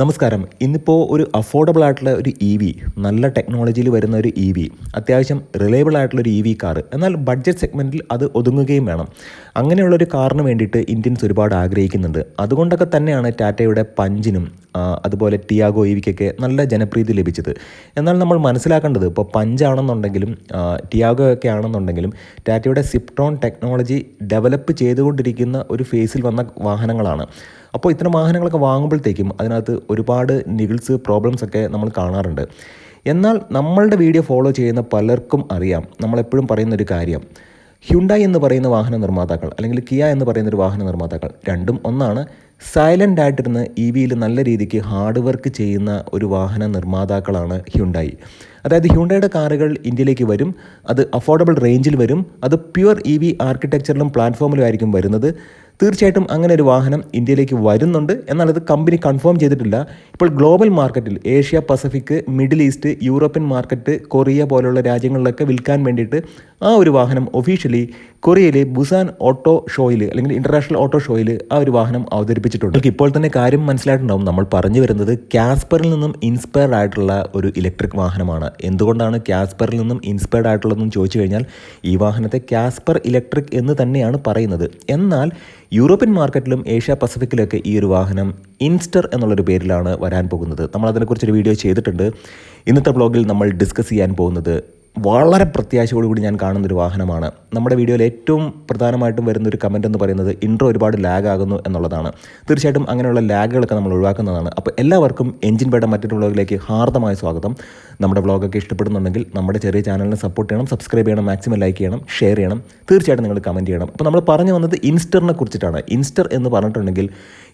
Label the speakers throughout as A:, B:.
A: നമസ്കാരം. ഇന്നിപ്പോൾ ഒരു അഫോർഡബിൾ ആയിട്ടുള്ള ഒരു ഇ വി നല്ല ടെക്നോളജിയിൽ വരുന്ന ഒരു ഇ വി അത്യാവശ്യം റിലയബിൾ ആയിട്ടുള്ള ഒരു ഇ വി കാർ എന്നാൽ ബഡ്ജറ്റ് സെഗ്മെന്റിൽ അത് ഒതുങ്ങുകയും വേണം. അങ്ങനെയുള്ളൊരു കാറിന് വേണ്ടിയിട്ട് ഇന്ത്യൻസ് ഒരുപാട് ആഗ്രഹിക്കുന്നുണ്ട്. അതുകൊണ്ടൊക്കെ തന്നെയാണ് ടാറ്റയുടെ പഞ്ചിനും അതുപോലെ ടിയാഗോ ഇ വിക്കൊക്കെ നല്ല ജനപ്രീതി ലഭിച്ചത്. എന്നാൽ നമ്മൾ മനസ്സിലാക്കേണ്ടത് ഇപ്പോൾ പഞ്ചാണെന്നുണ്ടെങ്കിലും ടിയാഗോ ഒക്കെ ആണെന്നുണ്ടെങ്കിലും ടാറ്റയുടെ സിപ്ട്രോൺ ടെക്നോളജി ഡെവലപ്പ് ചെയ്തുകൊണ്ടിരിക്കുന്ന ഒരു ഫേസിൽ വന്ന വാഹനങ്ങളാണ്. അപ്പോൾ ഇത്തരം വാഹനങ്ങളൊക്കെ വാങ്ങുമ്പോഴത്തേക്കും അതിനകത്ത് ഒരുപാട് നിഗിൾസ് പ്രോബ്ലംസ് ഒക്കെ നമ്മൾ കാണാറുണ്ട്. എന്നാൽ നമ്മളുടെ വീഡിയോ ഫോളോ ചെയ്യുന്ന പലർക്കും അറിയാം. നമ്മളെപ്പോഴും പറയുന്ന ഒരു കാര്യം ഹ്യുണ്ടായി എന്ന് പറയുന്ന വാഹന നിർമ്മാതാക്കൾ അല്ലെങ്കിൽ കിയ എന്ന് പറയുന്ന ഒരു വാഹന നിർമ്മാതാക്കൾ രണ്ടും ഒന്നാണ്. സൈലന്റ് ആയിട്ടിരുന്ന് ഇ വിയിൽ നല്ല രീതിക്ക് ഹാർഡ് വർക്ക് ചെയ്യുന്ന ഒരു വാഹന നിർമ്മാതാക്കളാണ് ഹ്യുണ്ടായി അതായത് ഹ്യുണ്ടയുടെ കാറുകൾ ഇന്ത്യയിലേക്ക് വരും അത് അഫോർഡബിൾ റേഞ്ചിൽ വരും അത് പ്യുവർ ഇ വി ആർക്കിടെക്ചറിലും പ്ലാറ്റ്ഫോമിലും ആയിരിക്കും വരുന്നത്. തീർച്ചയായിട്ടും അങ്ങനെ ഒരു വാഹനം ഇന്ത്യയിലേക്ക് വരുന്നുണ്ട്. എന്നാൽ അത് കമ്പനി കൺഫേം ചെയ്തിട്ടില്ല. ഇപ്പോൾ ഗ്ലോബൽ മാർക്കറ്റിൽ Asia Pacific Middle East European market Korea പോലുള്ള രാജ്യങ്ങളിലൊക്കെ വിൽക്കാൻ വേണ്ടിയിട്ട് ആ ഒരു വാഹനം ഒഫീഷ്യലി കൊറിയയിലെ ബുസാൻ ഓട്ടോ ഷോയിൽ അല്ലെങ്കിൽ ഇന്റർനാഷണൽ ഓട്ടോ ഷോയിൽ ആ ഒരു വാഹനം അവതരിപ്പിച്ചിട്ടുണ്ട്. ഇപ്പോൾ തന്നെ കാര്യം മനസ്സിലായിട്ടുണ്ടാവും. നമ്മൾ പറഞ്ഞു വരുന്നത് കാസ്പറിൽ നിന്നും ഇൻസ്പയർഡ് ആയിട്ടുള്ള ഒരു ഇലക്ട്രിക് വാഹനമാണ്. എന്തുകൊണ്ടാണ് കാസ്പറിൽ നിന്നും ഇൻസ്പയർഡ് ആയിട്ടുള്ളതെന്ന് ചോദിച്ചു കഴിഞ്ഞാൽ ഈ വാഹനത്തെ കാസ്പർ ഇലക്ട്രിക് എന്ന് തന്നെയാണ് പറയുന്നത്. എന്നാൽ യൂറോപ്യൻ മാർക്കറ്റിലും ഏഷ്യ പസഫിക്കിലൊക്കെ ഈ ഒരു വാഹനം ഇൻസ്റ്റർ എന്നുള്ളൊരു പേരിലാണ് വരാൻ പോകുന്നത്. നമ്മൾ അതിനെക്കുറിച്ചൊരു വീഡിയോ ചെയ്തിട്ടുണ്ട്. ഇന്നത്തെ ബ്ലോഗിൽ നമ്മൾ ഡിസ്കസ് ചെയ്യാൻ പോകുന്നത് വളരെ പ്രത്യാശയോടുകൂടി ഞാൻ കാണുന്നൊരു വാഹനമാണ്. നമ്മുടെ വീഡിയോയിൽ ഏറ്റവും പ്രധാനമായിട്ടും വരുന്ന ഒരു കമന്റ് എന്ന് പറയുന്നത് ഇൻട്രോ ഒരുപാട് ലാഗ് ആകുന്നു എന്നുള്ളതാണ്. തീർച്ചയായിട്ടും അങ്ങനെയുള്ള ലാഗുകളൊക്കെ നമ്മൾ ഒഴിവാക്കുന്നതാണ്. അപ്പോൾ എല്ലാവർക്കും എഞ്ചിൻ പേട മറ്റൊരു വ്ളോഗിലേക്ക് ഹാർദമായ സ്വാഗതം. നമ്മുടെ വ്ളോഗൊക്കെ ഇഷ്ടപ്പെടുന്നുണ്ടെങ്കിൽ നമ്മുടെ ചെറിയ ചാനലിനെ സപ്പോർട്ട് ചെയ്യണം സബ്സ്ക്രൈബ് ചെയ്യണം മാക്സിമം ലൈക്ക് ചെയ്യണം ഷെയർ ചെയ്യണം. തീർച്ചയായിട്ടും നിങ്ങൾ കമന്റ് ചെയ്യണം. അപ്പോൾ നമ്മൾ പറഞ്ഞു വന്നത് ഇൻസ്റ്ററിനെ കുറിച്ചിട്ടാണ്. ഇൻസ്റ്റർ എന്ന് പറഞ്ഞിട്ടുണ്ടെങ്കിൽ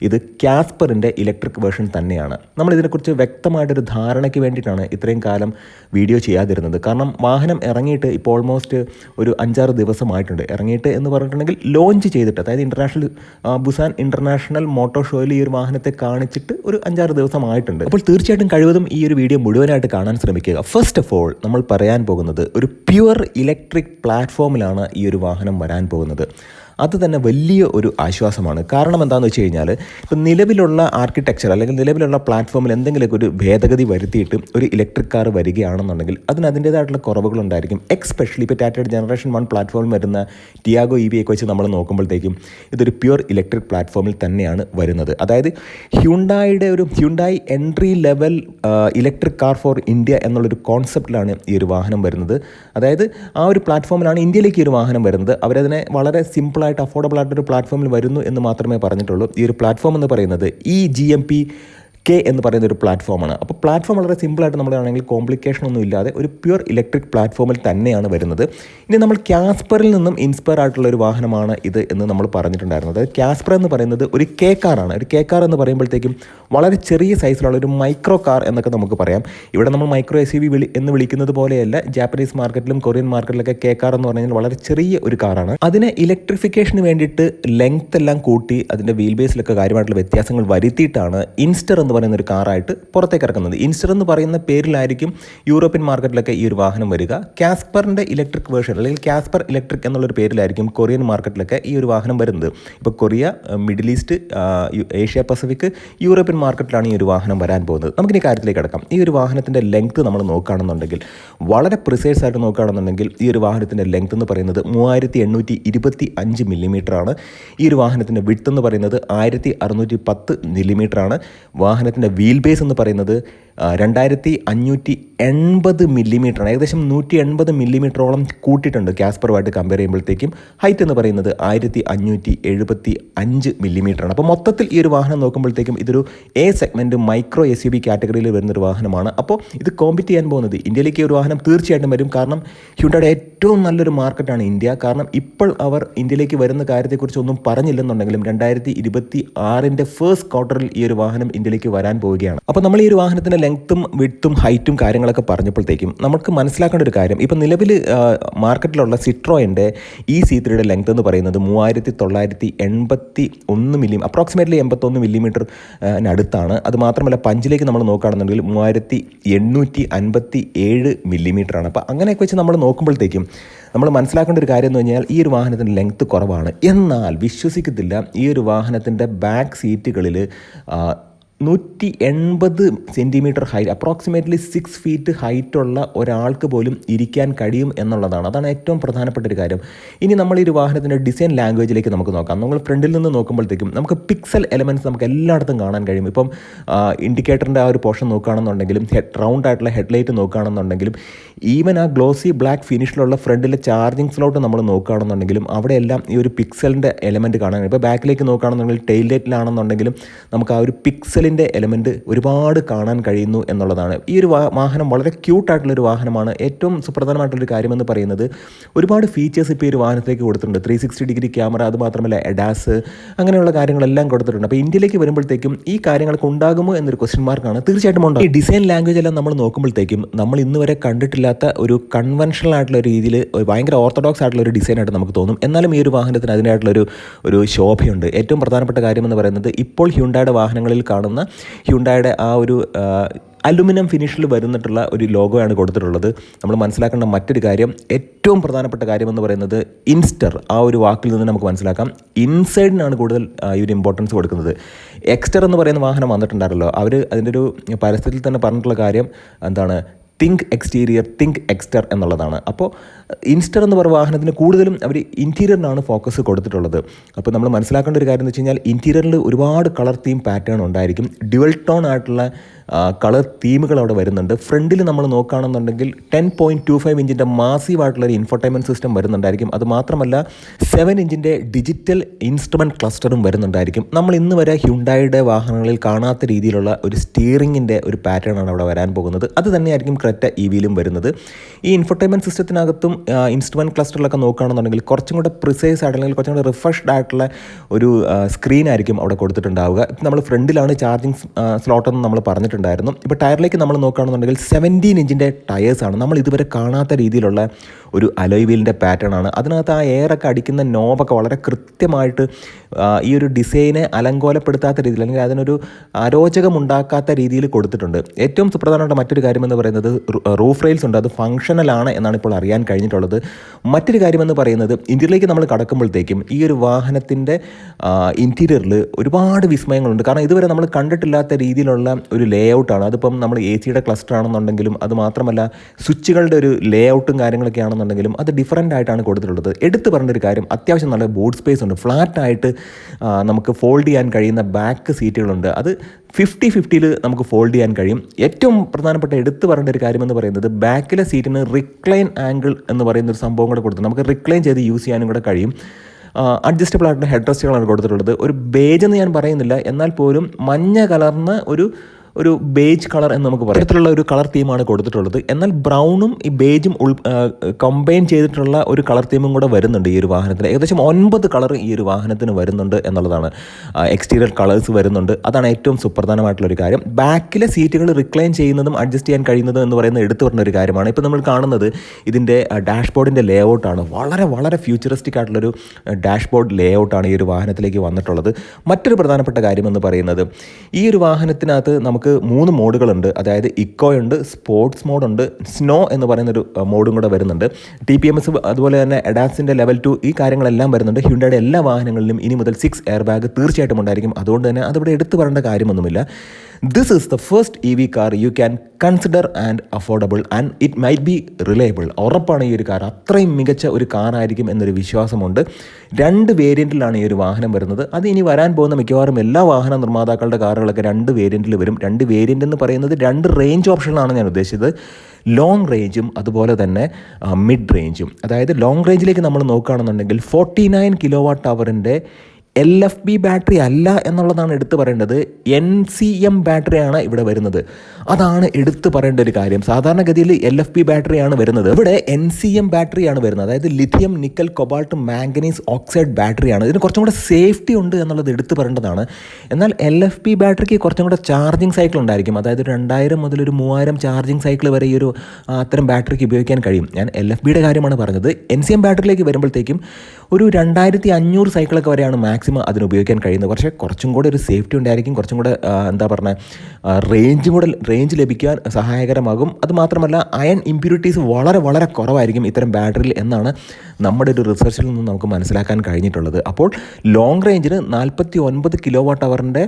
A: ഇത് ക്യാസ്പറിന്റെ ഇലക്ട്രിക് വേർഷൻ തന്നെയാണ്. നമ്മൾ ഇതിനെക്കുറിച്ച് വ്യക്തമായിട്ടൊരു ധാരണയ്ക്ക് വേണ്ടിയിട്ടാണ് ഇത്രയും കാലം വീഡിയോ ചെയ്യാതിരുന്നത്. കാരണം വാഹനം ഇറങ്ങിയിട്ട് ഇപ്പോൾ ഓൾമോസ്റ്റ് ഒരു അഞ്ചാറ് ദിവസമായിട്ടുണ്ട്. ഇറങ്ങിയിട്ട് എന്ന് പറഞ്ഞിട്ടുണ്ടെങ്കിൽ ലോഞ്ച് ചെയ്തിട്ട് അതായത് ഇന്റർനാഷണൽ ബുസാൻ ഇന്റർനാഷണൽ മോട്ടോ ഷോയിൽ ഈ ഒരു വാഹനത്തെ കാണിച്ചിട്ട് ഒരു അഞ്ചാറ് ദിവസമായിട്ടുണ്ട്. അപ്പോൾ തീർച്ചയായിട്ടും കഴിവതും ഈ ഒരു വീഡിയോ മുഴുവനായിട്ട് കാണാൻ ശ്രമിക്കുക. ഫസ്റ്റ് ഓഫ് ഓൾ നമ്മൾ പറയാൻ പോകുന്നത് ഒരു പ്യുവർ ഇലക്ട്രിക് പ്ലാറ്റ്ഫോമിലാണ് ഈ ഒരു വാഹനം വരാൻ പോകുന്നത്. അത് തന്നെ വലിയ ഒരു ആശ്വാസമാണ്. കാരണം എന്താണെന്ന് വെച്ച് കഴിഞ്ഞാൽ ഇപ്പം നിലവിലുള്ള ആർക്കിടെക്ചർ അല്ലെങ്കിൽ നിലവിലുള്ള പ്ലാറ്റ്ഫോമിൽ എന്തെങ്കിലുമൊക്കെ ഒരു ഭേദഗതി വരുത്തിയിട്ട് ഒരു ഇലക്ട്രിക് കാർ വരികയാണെന്നുണ്ടെങ്കിൽ അതിന് അതിന്റേതായിട്ടുള്ള കുറവുകളുണ്ടായിരിക്കും എക്സ്പെഷ്യലി ഇപ്പോൾ ടാറ്റയുടെ ജനറേഷൻ വൺ പ്ലാറ്റ്ഫോമിൽ വരുന്ന ടിയാഗോ ഇ വി ഒക്കെ വെച്ച് നമ്മൾ നോക്കുമ്പോഴത്തേക്കും ഇതൊരു പ്യുവർ ഇലക്ട്രിക് പ്ലാറ്റ്ഫോമിൽ തന്നെയാണ് വരുന്നത്. അതായത് ഹ്യുണ്ടായുടെ ഒരു Hyundai entry level electric car for India എന്നുള്ളൊരു കോൺസെപ്റ്റിലാണ് ഈ ഒരു വാഹനം വരുന്നത്. അതായത് ആ ഒരു പ്ലാറ്റ്ഫോമിലാണ് ഇന്ത്യയിലേക്ക് ഈ ഒരു വാഹനം വരുന്നത്. അവരതിനെ വളരെ സിമ്പിളായിട്ട് അഫോർഡബിൾ ആയിട്ടൊരു പ്ലാറ്റ്ഫോമിൽ വരുന്നു എന്ന് മാത്രമേ പറഞ്ഞിട്ടുള്ളൂ. ഈ ഒരു പ്ലാറ്റ്ഫോം എന്ന് പറയുന്നത് ഈ ജി എം പി കെ എന്ന് പറയുന്ന ഒരു പ്ലാറ്റ്ഫോമാണ് അപ്പോൾ പ്ലാറ്റ്ഫോം വളരെ സിമ്പിളായിട്ട് നമ്മളാണെങ്കിൽ കോംപ്ലിക്കേഷൻ ഒന്നും ഇല്ലാതെ ഒരു പ്യുവർ ഇലക്ട്രിക് പ്ലാറ്റ്ഫോമിൽ തന്നെയാണ് വരുന്നത്. ഇനി നമ്മൾ ക്യാസ്പറിൽ നിന്നും ഇൻസ്പയർ ആയിട്ടുള്ള ഒരു വാഹനമാണ് ഇത് എന്ന് നമ്മൾ പറഞ്ഞിട്ടുണ്ടായിരുന്നത് അതായത് ക്യാസ്പർ എന്ന് പറയുന്നത് ഒരു കെ കാറാണ് ഒരു കെ കാർ എന്ന് പറയുമ്പോഴത്തേക്കും വളരെ ചെറിയ സൈസിലുള്ള ഒരു മൈക്രോ കാർ എന്നൊക്കെ നമുക്ക് പറയാം. ഇവിടെ നമ്മൾ മൈക്രോ എസ് വി വിളി എന്ന് വിളിക്കുന്നത് പോലെയല്ല. ജാപ്പനീസ് മാർക്കറ്റിലും കൊറിയൻ മാർക്കറ്റിലൊക്കെ കെ കാർ എന്ന് പറഞ്ഞാൽ വളരെ ചെറിയ ഒരു കാറാണ് അതിനെ ഇലക്ട്രിഫിക്കേഷന് വേണ്ടിയിട്ട് ലെങ്ത് എല്ലാം കൂട്ടി അതിന്റെ വീൽ ബേസിലൊക്കെ കാര്യമായിട്ടുള്ള വ്യത്യാസങ്ങൾ വരുത്തിയിട്ടാണ് ഇൻസ്റ്റർ എന്ന് പറയുന്ന ഒരു കാറായിട്ട് പുറത്തേക്ക് ഇറക്കുന്നത്. ഇൻസ്റ്റർ എന്ന് പറയുന്ന പേരിലായിരിക്കും യൂറോപ്യൻ മാർക്കറ്റിലൊക്കെ ഈ ഒരു വാഹനം വരിക. കാസ്പറിന്റെ ഇലക്ട്രിക് വേർഷൻ അല്ലെങ്കിൽ കാസ്പർ ഇലക്ട്രിക് എന്നുള്ളൊരു പേരിലായിരിക്കും കൊറിയൻ മാർക്കറ്റിലൊക്കെ ഈ ഒരു വാഹനം വരുന്നത്. ഇപ്പോൾ Korea Middle East Asia Pacific European മാർക്കറ്റിലാണ് ഈ ഒരു വാഹനം വരാൻ പോകുന്നത്. നമുക്കിനി കാര്യത്തിലേക്ക് കിടക്കാം. ഈ ഒരു വാഹനത്തിന്റെ ലെങ്ത് നമ്മൾ നോക്കുകയാണെന്നുണ്ടെങ്കിൽ വളരെ പ്രിസൈസ് ആയിട്ട് നോക്കുകയാണെന്നുണ്ടെങ്കിൽ ഈ ഒരു വാഹനത്തിന്റെ ലെങ്ത് എന്ന് പറയുന്നത് മൂവായിരത്തി എണ്ണൂറ്റി ഇരുപത്തി അഞ്ച് മില്ലിമീറ്ററാണ്. ഈ ഒരു വാഹനത്തിന്റെ വിഡ്ത്ത് എന്ന് പറയുന്നത് ആയിരത്തി അറുന്നൂറ്റി പത്ത് മില്ലിമീറ്ററാണ് വാഹനത്തിന്റെ വീൽ ബേസ് എന്ന് പറയുന്നത് രണ്ടായിരത്തി അഞ്ഞൂറ്റി എൺപത് മില്ലിമീറ്ററാണ് ഏകദേശം നൂറ്റി എൺപത് മില്ലിമീറ്ററോളം കൂട്ടിയിട്ടുണ്ട് കാസ്പറുമായിട്ട് കമ്പയർ ചെയ്യുമ്പോഴത്തേക്കും. ഹൈറ്റ് എന്ന് പറയുന്നത് ആയിരത്തി അഞ്ഞൂറ്റി എഴുപത്തി അഞ്ച് മില്ലിമീറ്ററാണ് അപ്പോൾ മൊത്തത്തിൽ ഈ ഒരു വാഹനം നോക്കുമ്പോഴത്തേക്കും ഇതൊരു A segment micro S U V കാറ്റഗറിയിൽ വരുന്നൊരു വാഹനമാണ്. അപ്പോൾ ഇത് കോമ്പറ്റ് ചെയ്യാൻ പോകുന്നത് ഇന്ത്യയിലേക്ക് ഒരു വാഹനം തീർച്ചയായിട്ടും വരും. കാരണം ഹ്യൂണ്ടയുടെ ഏറ്റവും നല്ലൊരു മാർക്കറ്റാണ് ഇന്ത്യ. കാരണം ഇപ്പോൾ അവർ ഇന്ത്യയിലേക്ക് വരുന്ന കാര്യത്തെക്കുറിച്ച് ഒന്നും പറഞ്ഞില്ലെന്നുണ്ടെങ്കിലും രണ്ടായിരത്തി ഇരുപത്തി ആറിന്റെ ഫസ്റ്റ് ക്വാർട്ടറിൽ ഈ ഒരു വാഹനം ഇന്ത്യയിലേക്ക് വരാൻ പോവുകയാണ്. അപ്പോൾ നമ്മൾ ഈ ഒരു വാഹനത്തിന്റെ ലെങ്ത്തും വിഡ്ത്തും ഹൈറ്റും കാര്യങ്ങളൊക്കെ പറഞ്ഞപ്പോഴത്തേക്കും നമുക്ക് മനസ്സിലാക്കേണ്ട ഒരു കാര്യം. ഇപ്പം നിലവിൽ മാർക്കറ്റിലുള്ള സിട്രോയിന്റെ ഈ സി ത്രീയുടെ ലെങ്ത് എന്ന് പറയുന്നത് മൂവായിരത്തി തൊള്ളായിരത്തി എൺപത്തി ഒന്ന് മില്ലി അപ്രോക്സിമേറ്റ്ലി എൺപത്തൊന്ന് മില്ലിമീറ്ററിനടുത്താണ് അത് മാത്രമല്ല പഞ്ചിലേക്ക് നമ്മൾ നോക്കുകയാണെന്നുണ്ടെങ്കിൽ മൂവായിരത്തി എണ്ണൂറ്റി അൻപത്തി ഏഴ് മില്ലിമീറ്ററാണ് അപ്പോൾ അങ്ങനെയൊക്കെ വെച്ച് നമ്മൾ നോക്കുമ്പോഴത്തേക്കും നമ്മൾ മനസ്സിലാക്കേണ്ട ഒരു കാര്യം എന്ന് പറഞ്ഞാൽ ഈ ഒരു വാഹനത്തിന്റെ ലെങ്ത്ത് കുറവാണ്. എന്നാൽ വിശ്വസിക്കത്തില്ല ഈ ഒരു വാഹനത്തിന്റെ ബാക്ക് സീറ്റുകളിൽ നൂറ്റി എൺപത് centimetre height approximately six feet ഹൈറ്റുള്ള ഒരാൾക്ക് പോലും ഇരിക്കാൻ കഴിയും എന്നുള്ളതാണ്. അതാണ് ഏറ്റവും പ്രധാനപ്പെട്ട ഒരു കാര്യം. ഇനി നമ്മൾ ഈ ഒരു വാഹനത്തിന്റെ ഡിസൈൻ ലാംഗ്വേജിലേക്ക് നമുക്ക് നോക്കാം. നമ്മൾ ഫ്രണ്ടിൽ നിന്ന് നോക്കുമ്പോഴത്തേക്കും നമുക്ക് പിക്സൽ എലമെന്റ്സ് നമുക്ക് എല്ലായിടത്തും കാണാൻ കഴിയും. ഇപ്പം ഇൻഡിക്കേറ്ററിന്റെ ആ ഒരു പോർഷൻ നോക്കുകയാണെന്നുണ്ടെങ്കിലും ഹെഡ് റൗണ്ട് ആയിട്ടുള്ള ഹെഡ്ലൈറ്റ് നോക്കുകയാണെന്നുണ്ടെങ്കിലും ഈവൻ ആ ഗ്ലോസി ബ്ലാക്ക് ഫിനിഷിലുള്ള ഫ്രണ്ടിലെ ചാർജിങ് സ്ലോട്ട് നമ്മൾ നോക്കുകയാണെന്നുണ്ടെങ്കിലും അവിടെയെല്ലാം ഈ ഒരു പിക്സലിന്റെ എലമെന്റ് കാണാൻ ഇപ്പോൾ ബാക്കിലേക്ക് നോക്കുകയാണെന്നുണ്ടെങ്കിൽ ടെയിൽ ലൈറ്റിലാണെന്നുണ്ടെങ്കിലും നമുക്ക് ആ ഒരു പിക്സലിന്റെ എലമെന്റ് ഒരുപാട് കാണാൻ കഴിയുന്നു എന്നുള്ളതാണ്. ഈ ഒരു വാഹനം വളരെ ക്യൂട്ടായിട്ടുള്ളൊരു വാഹനമാണ്. ഏറ്റവും സുപ്രധാനമായിട്ടുള്ളൊരു കാര്യമെന്ന് പറയുന്നത് ഒരുപാട് ഫീച്ചേഴ്സ് ഇപ്പോൾ ഈ ഒരു വാഹനത്തിലേക്ക് കൊടുത്തിട്ടുണ്ട്. ത്രീ സിക്സ്റ്റി ഡിഗ്രി ക്യാമറ അതുമാത്രമല്ല എഡാസ് അങ്ങനെയുള്ള കാര്യങ്ങളെല്ലാം കൊടുത്തിട്ടുണ്ട്. അപ്പോൾ ഇന്ത്യയിലേക്ക് വരുമ്പോഴത്തേക്കും ഈ കാര്യങ്ങളൊക്കെ ഉണ്ടാകുമോ എന്നൊരു ക്വസ്റ്റ്യൻ മാർക്കാണ് തീർച്ചയായിട്ടും ഉണ്ടാകും. ഈ ഡിസൈൻ ലാംഗ്വേജ് എല്ലാം നമ്മൾ നോക്കുമ്പോഴത്തേക്കും നമ്മൾ ഇന്ന് വരെ കണ്ടിട്ടില്ലാത്ത ഒരു കൺവെൻഷണൽ ആയിട്ടുള്ള രീതിയിൽ ഭയങ്കര ഓർത്തഡോക്സ് ആയിട്ടുള്ള ഒരു ഡിസൈൻ ആയിട്ട് നമുക്ക് തോന്നും. എന്നാലും ഈ ഒരു വാഹനത്തിന് അതിനായിട്ടുള്ളൊരു ഒരു ഒരു ശോഭയുണ്ട്. ഏറ്റവും പ്രധാനപ്പെട്ട കാര്യം എന്ന് പറയുന്നത് ഇപ്പോൾ ഹ്യുണ്ടായുടെ വാഹനങ്ങളിൽ കാണുന്ന ഹ്യുണ്ടായുടെ ആ ഒരു അലുമിനിയം ഫിനിഷിൽ വരുന്നിട്ടുള്ള ഒരു ലോഗോയാണ് കൊടുത്തിട്ടുള്ളത്. നമ്മൾ മനസ്സിലാക്കേണ്ട മറ്റൊരു കാര്യം ഏറ്റവും പ്രധാനപ്പെട്ട കാര്യം എന്ന് പറയുന്നത് ഇൻസ്റ്റർ ആ ഒരു വാക്കിൽ നിന്ന് നമുക്ക് മനസ്സിലാക്കാം. ഇൻസൈഡിനാണ് കൂടുതൽ ഈ ഒരു ഇമ്പോർട്ടൻസ് കൊടുക്കുന്നത്. എക്സ്റ്റർ എന്ന് പറയുന്ന വാഹനം വന്നിട്ടുണ്ടായിരുന്നല്ലോ. അവർ അതിന്റെ ഒരു പരസ്യത്തിൽ തന്നെ പറഞ്ഞിട്ടുള്ള കാര്യം എന്താണ്? തിങ്ക് എക്സ്റ്റീരിയർ തിങ്ക് എക്സ്റ്റർ എന്നുള്ളതാണ്. അപ്പോൾ ഇൻസ്റ്റർ എന്ന് പറയുന്ന വാഹനത്തിന് കൂടുതലും അവർ ഇന്റീരിയറിനാണ് ഫോക്കസ് കൊടുത്തിട്ടുള്ളത്. അപ്പോൾ നമ്മൾ മനസ്സിലാക്കേണ്ട ഒരു കാര്യം എന്ന് വെച്ച് കഴിഞ്ഞാൽ ഇന്റീരിയറിൽ ഒരുപാട് കളർ തീം പാറ്റേൺ ഉണ്ടായിരിക്കും. ഡ്യുവൽ ടോൺ ആയിട്ടുള്ള കളർ തീമുകൾ അവിടെ വരുന്നുണ്ട്. ഫ്രണ്ടിൽ നമ്മൾ നോക്കുകയാണെന്നുണ്ടെങ്കിൽ ടെൻ പോയിന്റ് ടു ഫൈവ് ഇഞ്ചിന്റെ മാസീവ് ആയിട്ടുള്ള ഒരു ഇൻഫർടൈൻമെന്റ് സിസ്റ്റം വരുന്നുണ്ടായിരിക്കും. അത് മാത്രമല്ല സെവൻ ഇഞ്ചിന്റെ ഡിജിറ്റൽ ഇൻസ്ട്രുമെന്റ് ക്ലസ്റ്ററും വരുന്നുണ്ടായിരിക്കും. നമ്മൾ ഇന്ന് വരെ ഹ്യുണ്ടായുടെ വാഹനങ്ങളിൽ കാണാത്ത രീതിയിലുള്ള ഒരു സ്റ്റിയറിങ്ങിന്റെ ഒരു പാറ്റേൺ ആണ് അവിടെ വരാൻ പോകുന്നത്. അത് തന്നെയായിരിക്കും ക്രെറ്റ ഇ വിയിലും വരുന്നത്. ഈ ഇൻഫർടൈൻമെന്റ് സിസ്റ്റത്തിനകത്തും ഇൻസ്ട്രുമെന്റ് ക്ലസ്റ്ററിലൊക്കെ നോക്കുകയാണെന്നുണ്ടെങ്കിൽ കുറച്ചും കൂടെ പ്രിസൈസ് ആയിട്ട് കുറച്ചും കൂടെ റിഫ്രഷ്ഡ് ആയിട്ടുള്ള ഒരു സ്ക്രീൻ ആയിരിക്കും അവിടെ കൊടുത്തിട്ടുണ്ടാവുക. നമ്മൾ ഫ്രണ്ടിലാണ് ചാർജിങ് സ്ലോട്ടെന്ന് നമ്മൾ നമ്മൾ പറഞ്ഞിട്ടുണ്ടായിരുന്നു ഇപ്പോൾ ടയറിലേക്ക് നമ്മൾ നോക്കുകയാണെന്നുണ്ടെങ്കിൽ സെവന്റീൻ ഇഞ്ചിന്റെ ടയേഴ്സാണ് നമ്മൾ ഇതുവരെ കാണാത്ത രീതിയിലുള്ള ഒരു അലോയ് വീലിന്റെ പാറ്റേൺ ആണ്. അതിനകത്ത് ആ എയറൊക്കെ അടിക്കുന്ന നോബൊക്കെ വളരെ കൃത്യമായിട്ട് ഈ ഒരു ഡിസൈനെ അലങ്കോലപ്പെടുത്താത്ത രീതിയിൽ അല്ലെങ്കിൽ അതിനൊരു അരോചകമുണ്ടാക്കാത്ത രീതിയിൽ കൊടുത്തിട്ടുണ്ട്. ഏറ്റവും സുപ്രധാനമായിട്ട് മറ്റൊരു കാര്യമെന്ന് പറയുന്നത് റൂഫ് റെയിൽസ് ഉണ്ട്. അത് ഫങ്ഷണലാണ് എന്നാണ് ഇപ്പോൾ അറിയാൻ കഴിഞ്ഞിട്ടുള്ളത്. മറ്റൊരു കാര്യമെന്ന് പറയുന്നത് ഇന്ത്യയിലേക്ക് നമ്മൾ കടക്കുമ്പോഴത്തേക്കും ഈ ഒരു വാഹനത്തിന്റെ ഇന്റീരിയറിൽ ഒരുപാട് വിസ്മയങ്ങളുണ്ട്. കാരണം ഇതുവരെ നമ്മൾ കണ്ടിട്ടില്ലാത്ത രീതിയിലുള്ള ഒരു ലേ ഔട്ടാണ് അതിപ്പം നമ്മൾ എ സിയുടെ ക്ലസ്റ്റർ ആണെന്നുണ്ടെങ്കിലും അത് മാത്രമല്ല സ്വിച്ചുകളുടെ ഒരു ലേ ഔട്ടും ആണെന്നുണ്ടെങ്കിലും അത് ഡിഫറന്റ് ആയിട്ടാണ് കൊടുത്തിട്ടുള്ളത്. എടുത്തു പറഞ്ഞ ഒരു കാര്യം അത്യാവശ്യം നല്ല ബോർഡ് സ്പേസ് ഉണ്ട്. ഫ്ലാറ്റ് ആയിട്ട് നമുക്ക് ഫോൾഡ് ചെയ്യാൻ കഴിയുന്ന ബാക്ക് സീറ്റുകളുണ്ട് അത് ഫിഫ്റ്റി ഫിഫ്റ്റിയിൽ നമുക്ക് ഫോൾഡ് ചെയ്യാൻ കഴിയും. ഏറ്റവും പ്രധാനപ്പെട്ട എടുത്തു പറയേണ്ട ഒരു കാര്യം എന്ന് പറയുന്നത് ബാക്കിലെ സീറ്റിന് റിക്ലൈൻ ആംഗിൾ എന്ന് പറയുന്ന ഒരു സംഭവം കൂടെ കൊടുത്തു നമുക്ക് റിക്ലൈൻ ചെയ്ത് യൂസ് ചെയ്യാനും കൂടെ കഴിയും. അഡ്ജസ്റ്റബിൾ ആയിട്ടുള്ള ഹെഡ് റെസ്റ്റുകളാണ് കൊടുത്തിട്ടുള്ളത്. ഒരു ബേജ് എന്ന് ഞാൻ പറയുന്നില്ല. എന്നാൽ പോലും മഞ്ഞ കലർന്ന ഒരു ഒരു ബേജ് കളർ എന്ന് നമുക്ക് പറയാം. ഇത്തരത്തിലുള്ള ഒരു കളർ തീമാണ് കൊടുത്തിട്ടുള്ളത്. എന്നാൽ ബ്രൗണും ഈ ബേജും ഉൾ കമ്പൈൻ ചെയ്തിട്ടുള്ള ഒരു കളർ തീമും കൂടെ വരുന്നുണ്ട് ഈ ഒരു വാഹനത്തിന് ഏകദേശം ഒൻപത് കളർ ഈ ഒരു വാഹനത്തിന് വരുന്നുണ്ട് എന്നുള്ളതാണ്. എക്സ്റ്റീരിയർ കളേഴ്സ് വരുന്നുണ്ട്. അതാണ് ഏറ്റവും സുപ്രധാനമായിട്ടുള്ള ഒരു കാര്യം. ബാക്കിലെ സീറ്റുകൾ റിക്ലൈൻ ചെയ്യുന്നതും അഡ്ജസ്റ്റ് ചെയ്യാൻ കഴിയുന്നതും എന്ന് പറയുന്നത് എടുത്തു പറഞ്ഞ ഒരു കാര്യമാണ്. ഇപ്പോൾ നമ്മൾ കാണുന്നത് ഇതിന്റെ ഡാഷ്ബോർഡിന്റെ ലേ ഔട്ടാണ് വളരെ വളരെ ഫ്യൂച്ചറിസ്റ്റിക് ആയിട്ടുള്ളൊരു ഡാഷ്ബോർഡ് ലേ ഔട്ടാണ് ഈ ഒരു വാഹനത്തിലേക്ക് വന്നിട്ടുള്ളത്. മറ്റൊരു പ്രധാനപ്പെട്ട കാര്യം എന്ന് പറയുന്നത് ഈ ഒരു വാഹനത്തിനകത്ത് നമുക്ക് മൂന്ന് മോഡുകളുണ്ട്. അതായത് ഇക്കോ ഉണ്ട് സ്പോർട്സ് മോഡുണ്ട് സ്നോ എന്ന് പറയുന്നൊരു മോഡും കൂടെ വരുന്നുണ്ട്. ടി പി എം എസ് അതുപോലെ തന്നെ എഡാസിന്റെ ലെവൽ ടു ഈ കാര്യങ്ങളെല്ലാം വരുന്നുണ്ട്. ഹ്യുണ്ടയുടെ എല്ലാ വാഹനങ്ങളിലും ഇനി മുതൽ സിക്സ് എയർ ബാഗ് തീർച്ചയായിട്ടും ഉണ്ടായിരിക്കും. അതുകൊണ്ട് തന്നെ അതിവിടെ എടുത്തു പറയേണ്ട കാര്യമൊന്നുമില്ല. This is the first E V car you can consider and affordable and it might be reliable ഉറപ്പാണ് ഈ ഒരു കാർ അത്രയും മികച്ച ഒരു കാറായിരിക്കും എന്നൊരു വിശ്വാസമുണ്ട്. രണ്ട് വേരിയന്റിലാണ് ഈ ഒരു വാഹനം വരുന്നത്. അത് ഇനി വരാൻ പോകുന്ന മിക്കവാറും എല്ലാ വാഹന നിർമ്മാതാക്കളുടെ കാറുകളൊക്കെ രണ്ട് വേരിയന്റിൽ വരും. രണ്ട് വേരിയന്റ് എന്ന് പറയുന്നത് രണ്ട് റേഞ്ച് ഓപ്ഷനാണ് ഞാൻ ഉദ്ദേശിച്ചത്. ലോങ് റേഞ്ചും അതുപോലെ തന്നെ മിഡ് റേഞ്ചും അതായത് ലോങ് റേഞ്ചിലേക്ക് നമ്മൾ നോക്കുകയാണെന്നുണ്ടെങ്കിൽ ഫോർട്ടി നയൻ കിലോ വാട്ട് അവറിന്റെ എൽ എഫ് ബി ബാറ്ററി അല്ല എന്നുള്ളതാണ് എടുത്തു പറയേണ്ടത്. എൻ സി എം ബാറ്ററിയാണ് ഇവിടെ വരുന്നത്. അതാണ് എടുത്തു പറയേണ്ട ഒരു കാര്യം. സാധാരണഗതിയിൽ എൽ എഫ് ബി ബാറ്ററിയാണ് വരുന്നത്. ഇവിടെ എൻ സി എം ബാറ്ററിയാണ് വരുന്നത്. അതായത് lithium nickel cobalt manganese oxide ബാറ്ററിയാണ്. ഇതിന് കുറച്ചും കൂടെ സേഫ്റ്റി ഉണ്ട് എന്നുള്ളത് എടുത്തു പറയേണ്ടതാണ്. എന്നാൽ എൽ എഫ് ബി ബാറ്ററിക്ക് കുറച്ചും കൂടെ ചാർജിങ് സൈക്കിൾ ഉണ്ടായിരിക്കും. അതായത് ഒരു രണ്ടായിരം മുതൽ ഒരു മൂവായിരം ചാർജിങ് സൈക്കിൾ വരെ ഈ ഒരു അത്തരം ബാറ്ററിക്ക് ഉപയോഗിക്കാൻ കഴിയും. ഞാൻ എൽ എഫ് ബിയുടെ കാര്യമാണ് പറഞ്ഞത്. എൻ സി എം ബാറ്ററിയിലേക്ക് വരുമ്പോഴത്തേക്കും ഒരു രണ്ടായിരത്തി അഞ്ഞൂറ് സൈക്കിളൊക്കെ വരെയാണ് മാക്സിമം മാക്സിമം അതിന് ഉപയോഗിക്കാൻ കഴിയുന്നത്. പക്ഷേ കുറച്ചും കൂടെ ഒരു സേഫ്റ്റി ഉണ്ടായിരിക്കും. കുറച്ചും കൂടെ എന്താ പറഞ്ഞ റേഞ്ച് കൂടെ റേഞ്ച് ലഭിക്കാൻ സഹായകരമാകും. അതുമാത്രമല്ല അയൺ ഇമ്പ്യൂരിറ്റീസ് വളരെ വളരെ കുറവായിരിക്കും ഇത്തരം ബാറ്ററിയിൽ എന്നാണ് നമ്മുടെ ഒരു റിസർച്ചിൽ നിന്ന് നമുക്ക് മനസ്സിലാക്കാൻ കഴിഞ്ഞിട്ടുള്ളത്. അപ്പോൾ ലോങ് റേഞ്ചിന് നാൽപ്പത്തി ഒൻപത് കിലോ വാട്ട് അവറിന്റെ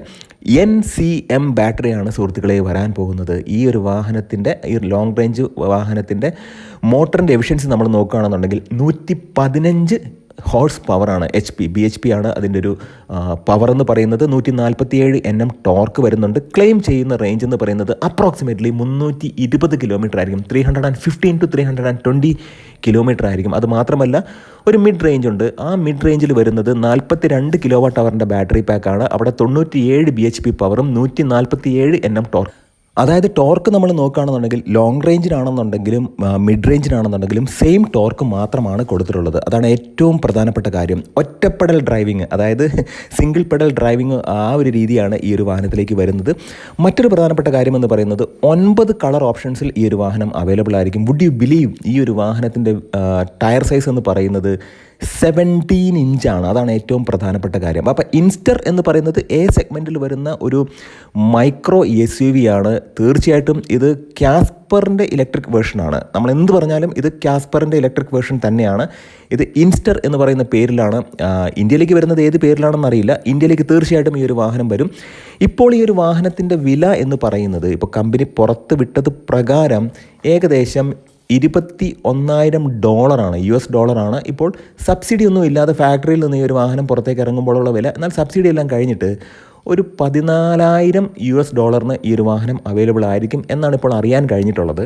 A: എൻ സി എം ബാറ്ററിയാണ് സുഹൃത്തുക്കളെ വരാൻ പോകുന്നത്. ഈ ഒരു വാഹനത്തിന്റെ ഈ ലോങ് റേഞ്ച് വാഹനത്തിന്റെ മോട്ടറിന്റെ എഫിഷ്യൻസി നമ്മൾ നോക്കുകയാണെന്നുണ്ടെങ്കിൽ നൂറ്റി പതിനഞ്ച് ഹോഴ്സ് പവറാണ് H P B H P ആണ് അതിന്റെ ഒരു പവർ എന്ന് പറയുന്നത്. നൂറ്റി നാൽപ്പത്തിയേഴ് എൻ എം ടോർക്ക് വരുന്നുണ്ട്. ക്ലെയിം ചെയ്യുന്ന റേഞ്ച് എന്ന് പറയുന്നത് അപ്രോക്സിമേറ്റ്ലി മുന്നൂറ്റി ഇരുപത് കിലോമീറ്റർ ആയിരിക്കും. Three hundred and fifteen to three hundred and twenty kilometre ആയിരിക്കും. അത് മാത്രമല്ല ഒരു മിഡ് റേഞ്ച് ഉണ്ട്. ആ മിഡ് റേഞ്ചിൽ വരുന്നത് നാൽപ്പത്തി രണ്ട് കിലോ വാട്ട് അവറിന്റെ ബാറ്ററി പാക്കാണ് അവിടെ തൊണ്ണൂറ്റിയേഴ് ബി എച്ച് പി പവറും നൂറ്റി നാൽപ്പത്തിയേഴ് എൻ എം ടോർക്ക് അതായത് ടോർക്ക് നമ്മൾ നോക്കുകയാണെന്നുണ്ടെങ്കിൽ ലോങ് റേഞ്ചിനാണെന്നുണ്ടെങ്കിലും മിഡ് റേഞ്ചിനാണെന്നുണ്ടെങ്കിലും സെയിം ടോർക്ക് മാത്രമാണ് കൊടുത്തിട്ടുള്ളത്. അതാണ് ഏറ്റവും പ്രധാനപ്പെട്ട കാര്യം. ഒറ്റപ്പെടൽ ഡ്രൈവിംഗ് അതായത് സിംഗിൾ പെഡൽ ഡ്രൈവിംഗ് ആ ഒരു രീതിയാണ് ഈ ഒരു വാഹനത്തിലേക്ക് വരുന്നത്. മറ്റൊരു പ്രധാനപ്പെട്ട കാര്യം എന്ന് പറയുന്നത് ഒൻപത് കളർ ഓപ്ഷൻസിൽ ഈ ഒരു വാഹനം അവൈലബിൾ ആയിരിക്കും. വുഡ് യു ബിലീവ് ഈ ഒരു വാഹനത്തിന്റെ ടയർ സൈസ് എന്ന് പറയുന്നത് സെവന്റീൻ ഇഞ്ചാണ് അതാണ് ഏറ്റവും പ്രധാനപ്പെട്ട കാര്യം. അപ്പോൾ ഇൻസ്റ്റർ എന്ന് പറയുന്നത് എ സെഗ്മെന്റിൽ വരുന്ന ഒരു മൈക്രോ എസ് യു വി ആണ്. തീർച്ചയായിട്ടും ഇത് ക്യാസ്പറിന്റെ ഇലക്ട്രിക് വേർഷനാണ് നമ്മൾ എന്ത് പറഞ്ഞാലും ഇത് ക്യാസ്പറിന്റെ ഇലക്ട്രിക് വേർഷൻ തന്നെയാണ്. ഇത് ഇൻസ്റ്റർ എന്ന് പറയുന്ന പേരിലാണ്. ഇന്ത്യയിലേക്ക് വരുന്നത് ഏത് പേരിലാണെന്ന് അറിയില്ല. ഇന്ത്യയിലേക്ക് തീർച്ചയായിട്ടും ഈ ഒരു വാഹനം വരും. ഇപ്പോൾ ഈ ഒരു വാഹനത്തിന്റെ വില എന്ന് പറയുന്നത് ഇപ്പോൾ കമ്പനി പുറത്ത് വിട്ടത് പ്രകാരം ഏകദേശം ഇരുപത്തി ഒന്നായിരം ഡോളറാണ് യു എസ് ഡോളറാണ് ഇപ്പോൾ സബ്സിഡി ഒന്നും ഇല്ലാതെ ഫാക്ടറിയിൽ നിന്ന് ഈ ഒരു വാഹനം പുറത്തേക്ക് ഇറങ്ങുമ്പോഴുള്ള വില. എന്നാൽ സബ്സിഡി എല്ലാം കഴിഞ്ഞിട്ട് ഒരു പതിനാലായിരം യു എസ് ഡോളറിന് ഈ ഒരു വാഹനം അവൈലബിൾ ആയിരിക്കും എന്നാണ് ഇപ്പോൾ അറിയാൻ കഴിഞ്ഞിട്ടുള്ളത്.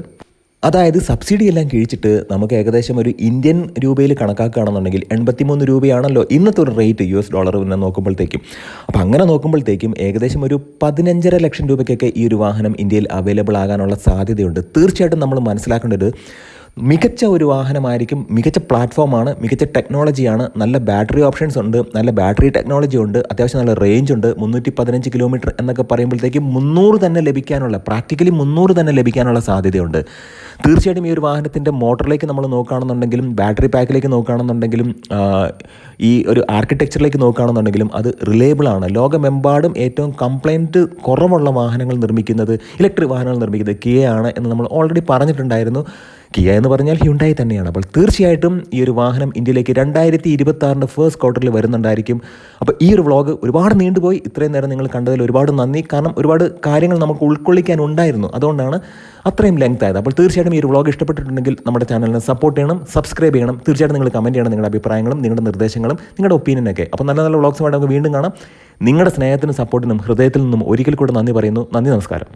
A: അതായത് സബ്സിഡി എല്ലാം കിഴിച്ചിട്ട് നമുക്ക് ഏകദേശം ഒരു ഇന്ത്യൻ രൂപയിൽ കണക്കാക്കുകയാണെന്നുണ്ടെങ്കിൽ എൺപത്തിമൂന്ന് രൂപയാണല്ലോ ഇന്നത്തെ ഒരു റേറ്റ് യു എസ് ഡോളർ പിന്നെ നോക്കുമ്പോഴത്തേക്കും. അപ്പോൾ അങ്ങനെ നോക്കുമ്പോഴത്തേക്കും ഏകദേശം ഒരു പതിനഞ്ചര ലക്ഷം രൂപയ്ക്കൊക്കെ ഈ ഒരു വാഹനം ഇന്ത്യയിൽ അവൈലബിൾ ആകാനുള്ള സാധ്യതയുണ്ട്. തീർച്ചയായിട്ടും നമ്മൾ മനസ്സിലാക്കേണ്ടത് മികച്ച ഒരു വാഹനമായിരിക്കും മികച്ച പ്ലാറ്റ്ഫോമാണ് മികച്ച ടെക്നോളജിയാണ് നല്ല ബാറ്ററി ഓപ്ഷൻസ് ഉണ്ട് നല്ല ബാറ്ററി ടെക്നോളജി ഉണ്ട് അത്യാവശ്യം നല്ല റേഞ്ച് ഉണ്ട് മുന്നൂറ്റി പതിനഞ്ച് കിലോമീറ്റർ എന്നൊക്കെ പറയുമ്പോഴത്തേക്കും മുന്നൂറ് തന്നെ ലഭിക്കാനുള്ള പ്രാക്ടിക്കലി മുന്നൂറ് തന്നെ ലഭിക്കാനുള്ള സാധ്യതയുണ്ട്. തീർച്ചയായിട്ടും ഈ ഒരു വാഹനത്തിന്റെ മോട്ടറിലേക്ക് നമ്മൾ നോക്കുകയാണെന്നുണ്ടെങ്കിലും ബാറ്ററി പാക്കിലേക്ക് നോക്കുകയാണെന്നുണ്ടെങ്കിലും ഈ ഒരു ആർക്കിടെക്ചറിലേക്ക് നോക്കുകയാണെന്നുണ്ടെങ്കിലും അത് റിലയബിൾ ആണ്. ലോകമെമ്പാടും ഏറ്റവും കംപ്ലൈന്റ് കുറവുള്ള വാഹനങ്ങൾ നിർമ്മിക്കുന്നത് ഇലക്ട്രിക് വാഹനങ്ങൾ നിർമ്മിക്കുന്നത് കിയ ആണ് എന്ന് നമ്മൾ ഓൾറെഡി പറഞ്ഞിട്ടുണ്ടായിരുന്നു. കിയ എന്ന് പറഞ്ഞാൽ ഹ്യുണ്ടായി തന്നെയാണ്. അപ്പോൾ തീർച്ചയായിട്ടും ഈ ഒരു വാഹനം ഇന്ത്യയിലേക്ക് രണ്ടായിരത്തി ഇരുപത്തി ആറിന്റെ ഫസ്റ്റ് ക്വാർട്ടറിൽ വരുന്നുണ്ടായിരിക്കും. അപ്പോൾ ഈ ഒരു വ്ളോഗ് ഒരുപാട് നീണ്ടുപോയി. ഇത്രയും നേരം നിങ്ങൾ കണ്ടതിൽ ഒരുപാട് നന്ദി. കാരണം ഒരുപാട് കാര്യങ്ങൾ നമുക്ക് ഉൾക്കൊള്ളിക്കാൻ ഉണ്ടായിരുന്നു. അതുകൊണ്ടാണ് അത്രയും ലെങ്ത് ആയത്. അപ്പോൾ തീർച്ചയായിട്ടും ഈ ഒരു വ്ളോഗ് ഇഷ്ടപ്പെട്ടിട്ടുണ്ടെങ്കിൽ നമ്മുടെ ചാനലിനെ സപ്പോർട്ട് ചെയ്യണം സബ്സ്ക്രൈബ് ചെയ്യണം. തീർച്ചയായിട്ടും നിങ്ങൾ കമന്റ് ചെയ്യണം നിങ്ങളുടെ അഭിപ്രായങ്ങളും നിങ്ങളുടെ നിർദ്ദേശങ്ങളും നിങ്ങളുടെ ഒപ്പീനിയനൊക്കെ അപ്പോൾ നല്ല നല്ല വ്ളോഗ്സുമായിട്ട് നമുക്ക് വീണ്ടും കാണാം. നിങ്ങളുടെ സ്നേഹത്തിനും സപ്പോർട്ടിനും ഹൃദയത്തിൽ നിന്നും ഒരിക്കൽ കൂടെ നന്ദി പറയുന്നു. നന്ദി നമസ്കാരം.